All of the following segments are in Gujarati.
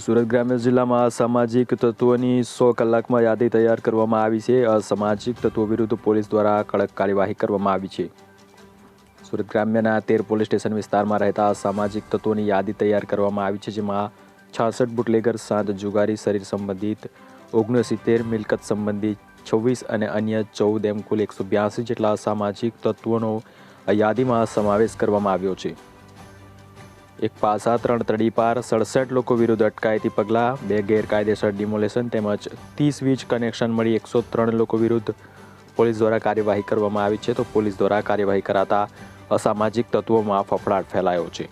સુરત ગ્રામ્ય જિલ્લામાં અસામાજિક તત્વોની સો કલાકમાં યાદી તૈયાર કરવામાં આવી છે. અસામાજિક તત્વો વિરુદ્ધ પોલીસ દ્વારા કડક કાર્યવાહી કરવામાં આવી છે. સુરત ગ્રામ્યના તેર પોલીસ સ્ટેશન વિસ્તારમાં રહેતા અસામાજિક તત્વોની યાદી તૈયાર કરવામાં આવી છે, જેમાં છાસઠ બુટલેગર, સાત જુગારી શરીર સંબંધિત, ઓગણસિત્તેર મિલકત સંબંધિત, છવ્વીસ અને અન્ય ચૌદ એમ કુલ એકસો બ્યાસી જેટલા અસામાજિક તત્વોનો યાદીમાં સમાવેશ કરવામાં આવ્યો છે. એક પાસા, ત્રણ તડીપાર સડસઠ લોકો વિરુદ્ધ અટકાયતી પગલાં, બે ગેરકાયદેસર ડિમોલેશન તેમજ ત્રીસ વીજ કનેક્શન મળી એકસો ત્રણ લોકો વિરુદ્ધ પોલીસ દ્વારા કાર્યવાહી કરવામાં આવી છે. તો પોલીસ દ્વારા કાર્યવાહી કરાતા અસામાજિક તત્વોમાં ફફડાટ ફેલાયો છે.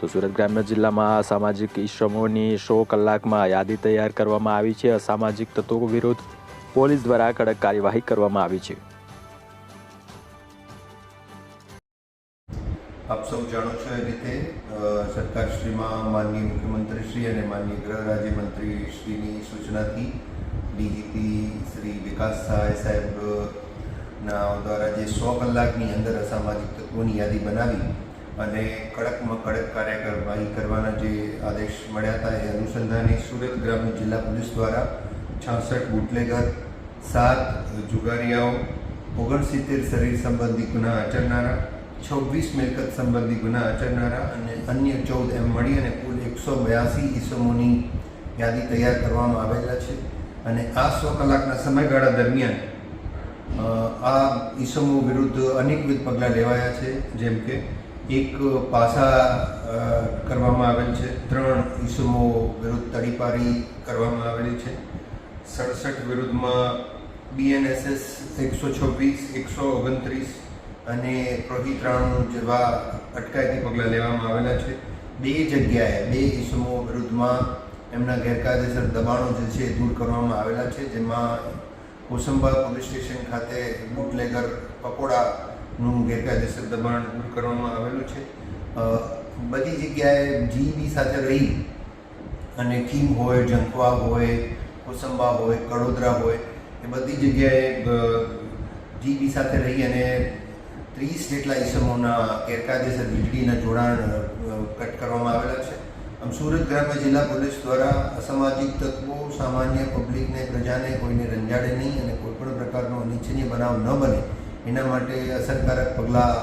તો સુરત ગ્રામ્ય જિલ્લામાં અસામાજિક ઈશ્રમોની સો કલાકમાં યાદી તૈયાર કરવામાં આવી છે. અસામાજિક તત્વો વિરુદ્ધ પોલીસ દ્વારા કડક કાર્યવાહી કરવામાં આવી છે. આપ સૌ જાણો છો એ રીતે સરકારશ્રીમાં માનનીય મુખ્યમંત્રીશ્રી અને માનનીય ગૃહ રાજ્યમંત્રીશ્રીની સૂચનાથી ડીજીપી શ્રી વિકાસ સહાય સાહેબના દ્વારા જે સો કલાકની અંદર અસામાજિક તત્વોની યાદી બનાવી અને કડકમાં કડક કાર્યવાહી કરવાના જે આદેશ મળ્યા હતા, એ અનુસંધાને સુરત ગ્રામ્ય જિલ્લા પોલીસ દ્વારા છાસઠ બુટલેગર, સાત જુગારીયાઓ, ઓગણસિત્તેર શરીર સંબંધી ગુના આચરનારા છવ્વીસ મિલકત સંબંધી ગુના આચરનારા અને અન્ય ચૌદ એમ મળી અને કુલ એકસો બ્યાસી ઈસમોની યાદી તૈયાર કરવામાં આવેલા છે. અને આ સો કલાકના સમયગાળા દરમિયાન આ ઈસમો વિરુદ્ધ અનેકવિધ પગલાં લેવાયા છે. જેમ કે, એક પાસા કરવામાં આવેલ છે. ત્રણ ઈસમો વિરુદ્ધ તડીપારી કરવામાં આવેલી છે. સડસઠ વિરુદ્ધમાં બીએનએસએસ એકસો છવ્વીસ, એકસો ઓગણત્રીસ અને પ્રોહિત્રાણું જેવા અટકાયતી પગલાં લેવામાં આવેલા છે. બે જગ્યાએ, બે ઇસમો વિરુદ્ધમાં એમના ગેરકાયદેસર દબાણો જે છે દૂર કરવામાં આવેલા છે, જેમાં કોસંબા પોલીસ સ્ટેશન ખાતે બુટલેગર પકોડાનું ગેરકાયદેસર દબાણ દૂર કરવામાં આવેલું છે. બધી જગ્યાએ જીબી સાથે રહી અને કિંગ હોય જંખવા હોય, કોસંબા હોય, કડોદરા હોય, એ બધી જગ્યાએ જીબી સાથે રહી અને ત્રીસ જેટલા ઈસમોના ગેરકાયદેસર વીજળીના જોડાણ કટ કરવામાં આવેલા છે. આમ સુરત ગ્રામ્ય જિલ્લા પોલીસ દ્વારા અસામાજિક તત્વો, સામાન્ય પબ્લિકને, પ્રજાને કોઈને રંજાડે નહીં અને કોઈપણ પ્રકારનો અનિચ્છનીય બનાવ ન બને, એના માટે અસરકારક પગલાં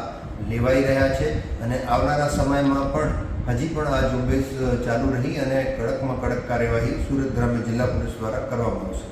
લેવાઈ રહ્યા છે. અને આવનારા સમયમાં પણ હજી પણ આ ઝુંબેશ ચાલુ રહી અને કડકમાં કડક કાર્યવાહી સુરત ગ્રામ્ય જિલ્લા પોલીસ દ્વારા કરવામાં આવશે.